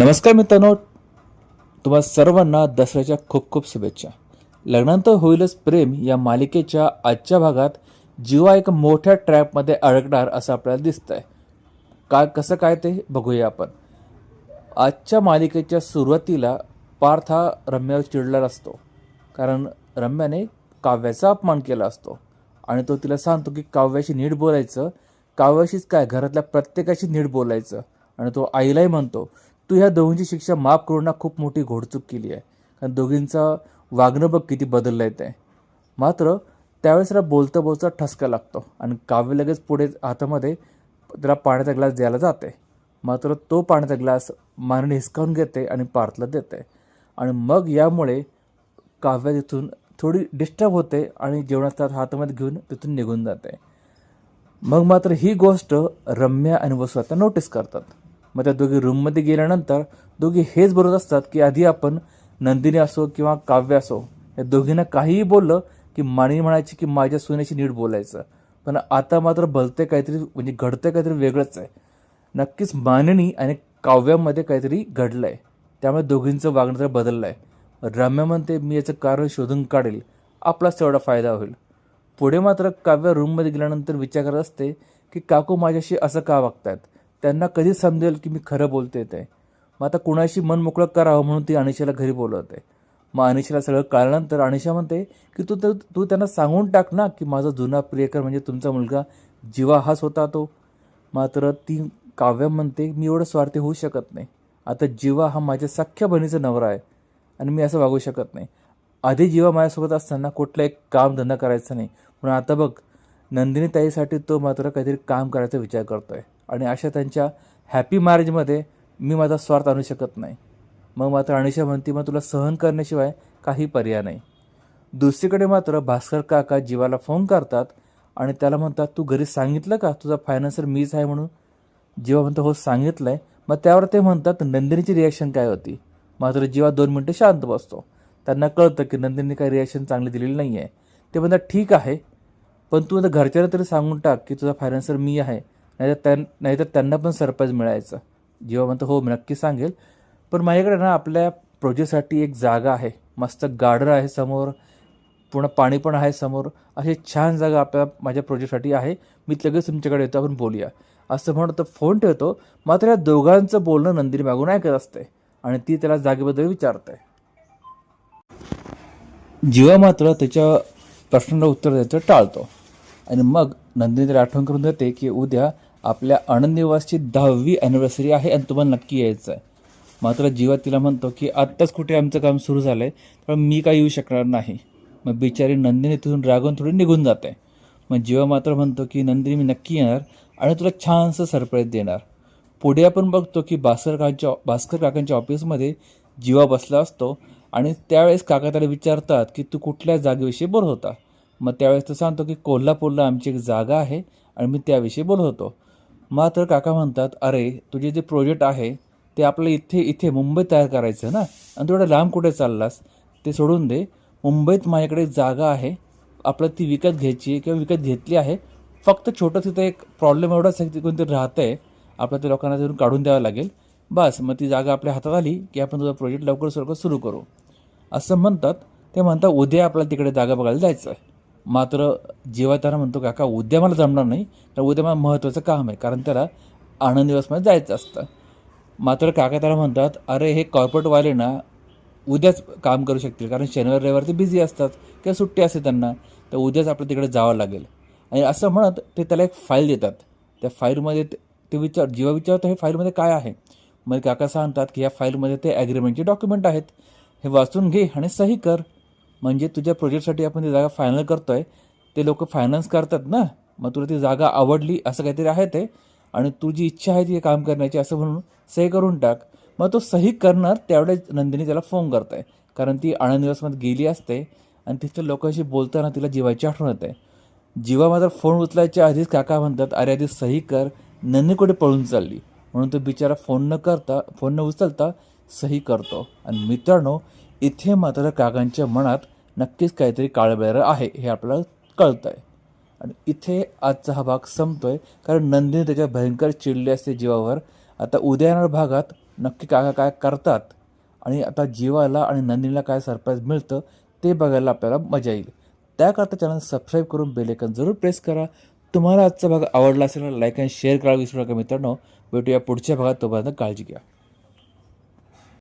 नमस्कार मित्रांनो. तुम्हा सर्वांना दसऱ्याच्या खूप खूप शुभेच्छा. लग्नानंतर होईलच प्रेम या मालिकेच्या आजच्या भागात जीवा एक मोठ्या ट्रॅपमध्ये अडकणार असं आपल्याला दिसतंय. काय कसं काय ते बघूया आपण. आजच्या मालिकेच्या सुरुवातीला पार्थ हा रम्यावर चिडलेला असतो. कारण रम्याने काव्याचा अपमान केला असतो. आणि तो तिला सांगतो की काव्याशी नीट बोलायचं. काव्याशीच काय घरातल्या प्रत्येकाशी नीट बोलायचं. आणि तो आईलाही म्हणतो तू ह्या दोघींची शिक्षा माफ करून ना खूप मोठी घोडचूक केली आहे. कारण दोघींचं वागणं बघ किती बदललं आहे ते. मात्र त्यावेळेस त्याला बोलता बोलता ठसका लागतो आणि काव्य लगेच पुढे हातामध्ये त्याला पाण्याचा ग्लास द्यायला जाते. मात्र तो पाण्याचा ग्लास मारणे हिसकावून घेते आणि पार्थला देते. आणि मग यामुळे काव्य तिथून थोडी डिस्टर्ब होते आणि जेवणाचा हातामध्ये घेऊन तिथून निघून जाते. मग मात्र ही गोष्ट रम्या आणि वसू आता नोटीस करतात. मग त्या दोघी रूममध्ये गेल्यानंतर दोघी हेच बोलत असतात की आधी आपण नंदिनी असो किंवा काव्य असो. या दोघींना काहीही बोललं की माणी म्हणायची की माझ्या सुनेशी नीट बोलायचं. पण आता मात्र भलते काहीतरी म्हणजे घडतं काहीतरी वेगळंच आहे. नक्कीच माननी आणि काव्यामध्ये काहीतरी घडलं आहे त्यामुळे दोघींचं वागणं तर बदललं आहे रम्या म्हणते मी याचं कारण शोधून काढेल. आपलाच तेवढा फायदा होईल. पुढे मात्र काव्य रूममध्ये गेल्यानंतर विचार करत असते की काकू माझ्याशी असं का वागतायत? त्यांना कधी समजेल की मी खरं बोलते ते. मग आता कुणाशी मन मोकळं करावं म्हणून ती अनिशाला घरी बोलवते. मग अनिशाला सगळं कळल्यानंतर अनिशा म्हणते की तू तर तू त्यांना सांगून टाक ना की माझा जुना प्रियकर म्हणजे तुमचा मुलगा जीवा हाच होता तो. मात्र ती काव्य म्हणते मी एवढं स्वार्थी होऊ शकत नाही. आता जीवा हा माझ्या सख्ख्या बहिणीचा नवरा आहे आणि मी असं वागू शकत नाही. आधी जीवा माझ्यासोबत असताना कुठला एक काम धंदा करायचा नाही. पण आता बघ नंदिनी ताईसाठी तो मात्र काहीतरी काम करायचा विचार करतो आहे आणि अशा त्यांच्या हॅपी मॅरेजमध्ये मी माझा स्वार्थ आणू शकत नाही. मग मात्र अनिशा म्हणते मग तुला सहन करण्याशिवाय काही पर्याय नाही. दुसरीकडे मात्र भास्कर काका जीवाला फोन करतात आणि त्याला म्हणतात तू घरी सांगितलं का? तुझा फायनान्सर मीच आहे म्हणून. जीवा म्हणतो हो सांगितलं आहे मग त्यावर ते म्हणतात नंदिनीची रिॲक्शन काय होती? मात्र जीवा दोन मिनटं शांत बसतो. त्यांना कळतं की नंदिनी काही रिॲक्शन चांगली दिलेली नाही आहे ते म्हणतात ठीक आहे. पण तू आता घरच्याला तरी सांगून टाक की तुझा फायनान्सर मी आहे. नाहीतर त्यां नाहीतर त्यांना पण सरप्राईज मिळायचं. जेव्हा म्हणतो हो मी नक्की सांगेल. पण माझ्याकडे ना आपल्या प्रोजेक्टसाठी एक जागा आहे. मस्त गार्डन आहे समोर. पूर्ण पाणी पण आहे समोर. अशी छान जागा आपल्या माझ्या प्रोजेक्टसाठी आहे. मी लगेच तुमच्याकडे येतो. आपण बोलूया. असं म्हणत तो फोन ठेवतो. मात्र या दोघांचं बोलणं नंदिनी मागून ऐकत असते. आणि ती त्याला जागेबद्दल विचारते. जीवा मात्र त्याच्या प्रश्नाला उत्तर द्यायचं टाळतो. आणि मग नंदिनी त्याला आठवण करून देते की उद्या आपल्या आनंद निवासची दहावी ॲनिव्हर्सरी आहे आणि तुम्हाला नक्की यायचं आहे मात्र जीवा तिला म्हणतो की आत्ताच कुठे आमचं काम सुरू झालं आहे पण मी काय येऊ शकणार नाही. मग बिचारी नंदिनी तिथून रागून थोडी निघून जाते. मग जीवा मात्र म्हणतो की नंदिनी मी नक्की येणार आणि तुला छानसं सरप्राईज देणार. पुढे आपण बघतो की भास्कर काकांच्या भास्कर काकांच्या ऑफिसमध्ये जीवा बसला असतो आणि त्यावेळेस काका त्याला विचारतात की तू कुठल्या जागेविषयी बोलत होता? मग त्यावेळेस तो सांगतो की कोल्हापूरला आमची एक जागा आहे आणि मी त्याविषयी बोलत होतो. मात्र काका म्हणतात अरे तुझे जे प्रोजेक्ट आहे ते आपलं इथे इथे मुंबईत तयार करायचं ना? आणि थोडं लांब कुठे चाललास? ते सोडून दे. मुंबईत माझ्याकडे जागा आहे. आपलं ती विकत घ्यायची किंवा विकत घेतली आहे. फक्त छोटं तिथं एक प्रॉब्लेम एवढाच आहे की कोणतरी राहतं आहे आपल्या ते लोकांना तिथून काढून द्यावं लागेल. बस मग ती जागा आपल्या हातात आली की आपण तुझा प्रोजेक्ट लवकर लवकर सुरू करू. असं म्हणतात. ते म्हणतात उद्या आपल्याला तिकडे जागा बघायला जायचं आहे मात्र जेव्हा त्याला म्हणतो काका उद्या मला जमणार नाही तर उद्या मला महत्त्वाचं काम आहे कारण त्याला आनंद दिवसमध्ये जायचं असतं. मात्र काका त्याला म्हणतात अरे हे कॉर्पोरेटवाले ना उद्याच काम करू शकतील कारण शनिवार रविवार ते बिझी असतात किंवा सुट्टी असते त्यांना तर उद्याच आपलं तिकडे जावं लागेल. आणि असं म्हणत ते त्याला एक फाईल देतात. त्या फाईलमध्ये ते- ते विचार जेव्हा विचारतो हे फाईलमध्ये काय आहे? मग काका सांगतात की या फाईलमध्ये ते ॲग्रीमेंटचे डॉक्युमेंट आहेत. हे वाचून घे आणि सही कर. म्हणजे तुझ्या प्रोजेक्टसाठी आपण ती जागा फायनल करतो आहे ते लोक फायनान्स करतात ना. मग तुला ती जागा आवडली असं काहीतरी आहे ते. आणि तुझी इच्छा आहे ती काम करण्याची असं म्हणून सही करून टाक. मग तो सही करणार त्यावेळेस नंदिनी त्याला फोन करत आहे कारण ती आनंद दिवसमध्ये गेली असते. आणि तिथल्या लोकांशी बोलताना तिला जीवाची आठवण येते. जीवा मात्र फोन उचलायच्या आधीच काका म्हणतात अरे आधी सही कर. नंदिनी कुठे पळून चालली? म्हणून तो बिचारा फोन न करता फोन न उचलता सही करतो. आणि मित्रांनो इथे मात्र काकांच्या मनात नक्कीच काहीतरी काळबेरं आहे हे आपल्याला कळतं आहे आणि इथे आजचा हा भाग संपतोय कारण नंदिनी त्याच्या भयंकर चिडली असते जीवावर. आता उद्या भागात नक्की काका काय काय करतात आणि आता जीवाला आणि नंदिनीला काय सरप्राईज मिळतं ते बघायला आपल्याला मजा येईल. त्याकरता चॅनल सबस्क्राईब करून बेलेकन जरूर प्रेस करा. तुम्हाला आजचा भाग आवडला असेल लाईक आणि शेअर करा विसरू नका मित्रांनो. भेटूया पुढच्या भागात तोपर्यंत काळजी घ्या.